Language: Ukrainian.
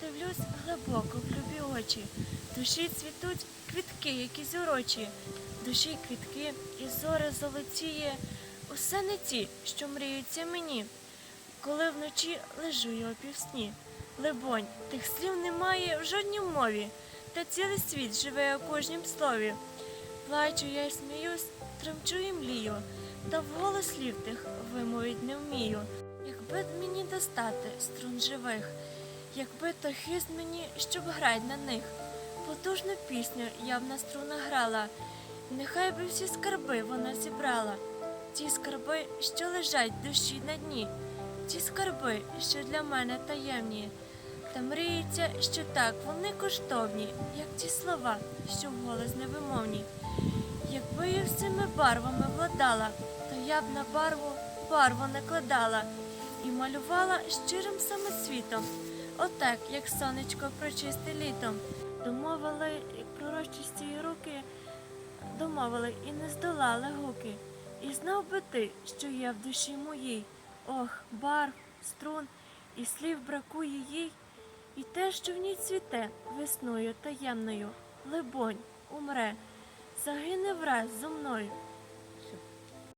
дивлюсь глибоко в любі очі. Душі цвітуть квітки, які зірочі. В Душі квітки і зори золотіє. Усе не ті, що мріються мені. Коли вночі лежу я у півсні. Либонь, тих слів немає в жодній мові, та цілий світ живе у кожнім слові. Плачу я й сміюсь, тремчу і млію, та вголос слів тих вимовить не вмію. Якби мені достати струн живих, якби то хист мені, щоб грать на них, потужну пісню я б на струнах грала, нехай би всі скарби вона зібрала, ті скарби, що лежать в душі на дні, ті скарби, що для мене таємні. Та мріється, що так вони коштовні, як ті слова, що вголос невимовні. Якби я всіми барвами владала, то я б на барву барву накладала і малювала щирим самоцвітом, отак, як сонечко прочисте літом. Домовили пророчисті руки, домовили і не здолали гуки. І знав би ти, що є в душі моїй. Ох, барв, струн, і слів бракує їй, і те, що в ній цвіте весною таємною, либонь, умре, загине враз зо мною,